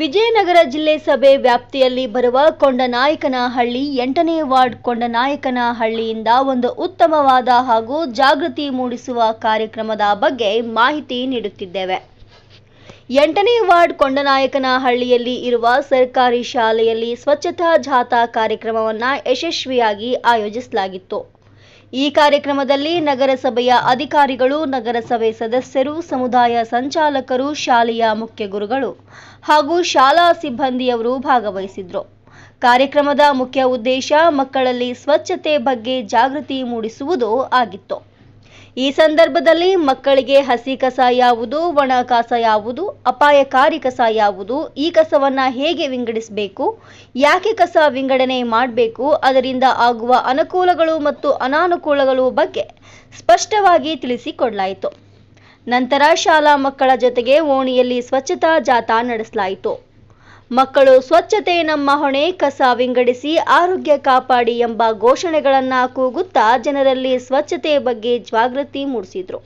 ವಿಜಯನಗರ ಜಿಲ್ಲೆ ಸಭೆ ವ್ಯಾಪ್ತಿಯಲ್ಲಿ ಬರುವ ಕೊಂಡನಾಯಕನಹಳ್ಳಿ ಎಂಟನೇ ವಾರ್ಡ್ ಕೊಂಡನಾಯಕನಹಳ್ಳಿಯಿಂದ ಒಂದು ಉತ್ತಮವಾದ ಹಾಗೂ ಜಾಗೃತಿ ಮೂಡಿಸುವ ಕಾರ್ಯಕ್ರಮದ ಬಗ್ಗೆ ಮಾಹಿತಿ ನೀಡುತ್ತಿದ್ದೇವೆ. ಎಂಟನೇ ವಾರ್ಡ್ ಕೊಂಡನಾಯಕನಹಳ್ಳಿಯಲ್ಲಿ ಇರುವ ಸರ್ಕಾರಿ ಶಾಲೆಯಲ್ಲಿ ಸ್ವಚ್ಛತಾ ಜಾಥಾ ಕಾರ್ಯಕ್ರಮವನ್ನು ಯಶಸ್ವಿಯಾಗಿ ಆಯೋಜಿಸಲಾಗಿತ್ತು. ಈ ಕಾರ್ಯಕ್ರಮದಲ್ಲಿ ನಗರಸಭೆಯ ಅಧಿಕಾರಿಗಳು, ನಗರಸಭೆ ಸದಸ್ಯರು, ಸಮುದಾಯ ಸಂಚಾಲಕರು, ಶಾಲೆಯ ಮುಖ್ಯ ಗುರುಗಳು ಹಾಗೂ ಶಾಲಾ ಸಿಬ್ಬಂದಿಯವರು ಭಾಗವಹಿಸಿದ್ರು. ಕಾರ್ಯಕ್ರಮದ ಮುಖ್ಯ ಉದ್ದೇಶ ಮಕ್ಕಳಲ್ಲಿ ಸ್ವಚ್ಛತೆ ಬಗ್ಗೆ ಜಾಗೃತಿ ಮೂಡಿಸುವುದು ಆಗಿತ್ತು. ಈ ಸಂದರ್ಭದಲ್ಲಿ ಮಕ್ಕಳಿಗೆ ಹಸಿ ಕಸ ಯಾವುದು, ಒಣ ಕಸ ಯಾವುದು, ಅಪಾಯಕಾರಿ ಕಸ ಯಾವುದು, ಈ ಕಸವನ್ನು ಹೇಗೆ ವಿಂಗಡಿಸಬೇಕು, ಯಾಕೆ ಕಸ ವಿಂಗಡಣೆ ಮಾಡಬೇಕು, ಅದರಿಂದ ಆಗುವ ಅನುಕೂಲಗಳು ಮತ್ತು ಅನಾನುಕೂಲಗಳು ಬಗ್ಗೆ ಸ್ಪಷ್ಟವಾಗಿ ತಿಳಿಸಿಕೊಡಲಾಯಿತು. ನಂತರ ಶಾಲಾ ಮಕ್ಕಳ ಜೊತೆಗೆ ಓಣಿಯಲ್ಲಿ ಸ್ವಚ್ಛತಾ ಜಾಥಾ ನಡೆಸಲಾಯಿತು. ಮಕ್ಕಳು ಸ್ವಚ್ಛತೆ ನಮ್ಮ ಹೊಣೆ ಕಸ ವಿಂಗಡಿಸಿ ಆರೋಗ್ಯ ಕಾಪಾಡಿ ಎಂಬ ಘೋಷಣೆಗಳನ್ನ ಕೂಗುತ್ತಾ ಜನರಲ್ಲಿ ಸ್ವಚ್ಛತೆ ಬಗ್ಗೆ ಜಾಗೃತಿ ಮೂಡಿಸಿದ್ರು.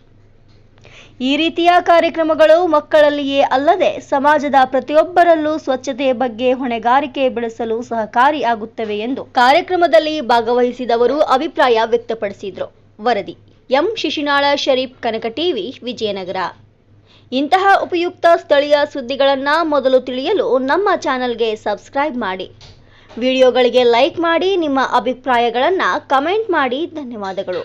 ಈ ರೀತಿಯ ಕಾರ್ಯಕ್ರಮಗಳು ಮಕ್ಕಳಲ್ಲಿಯೇ ಅಲ್ಲದೆ ಸಮಾಜದ ಪ್ರತಿಯೊಬ್ಬರಲ್ಲೂ ಸ್ವಚ್ಛತೆ ಬಗ್ಗೆ ಹೊಣೆಗಾರಿಕೆ ಬೆಳೆಸಲು ಸಹಕಾರಿಯಾಗುತ್ತವೆ ಎಂದು ಕಾರ್ಯಕ್ರಮದಲ್ಲಿ ಭಾಗವಹಿಸಿದವರು ಅಭಿಪ್ರಾಯ ವ್ಯಕ್ತಪಡಿಸಿದರು. ವರದಿ ಎಂ ಶಿಶಿನಾಳ ಶರೀಫ್, ಕನಕ ಟಿವಿ, ವಿಜಯನಗರ. ಇಂತಹ ಉಪಯುಕ್ತ ಸ್ಥಳೀಯ ಸುದ್ದಿಗಳನ್ನ ಮೊದಲು ತಿಳಿಯಲು ನಮ್ಮ ಚಾನೆಲ್ಗೆ ಸಬ್ಸ್ಕ್ರೈಬ್ ಮಾಡಿ. ವಿಡಿಯೋಗಳಿಗೆ ಲೈಕ್ ಮಾಡಿ, ನಿಮ್ಮ ಅಭಿಪ್ರಾಯಗಳನ್ನ ಕಮೆಂಟ್ ಮಾಡಿ. ಧನ್ಯವಾದಗಳು.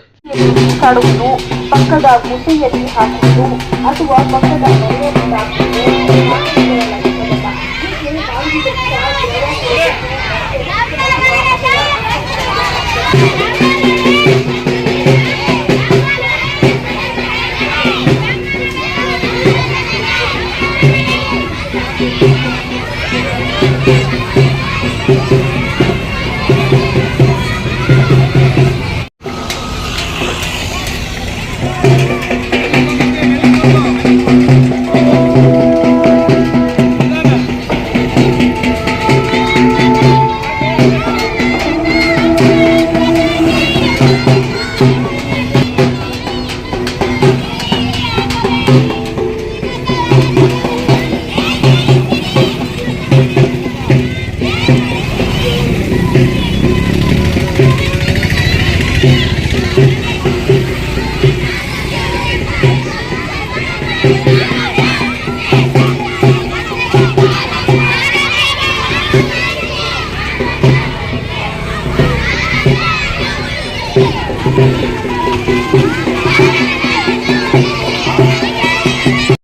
ಪಕ್ಕದ ಮುದ್ದೆಯಲ್ಲಿ ಹಾಕುವುದು ಅಥವಾ ಪಕ್ಕದ Música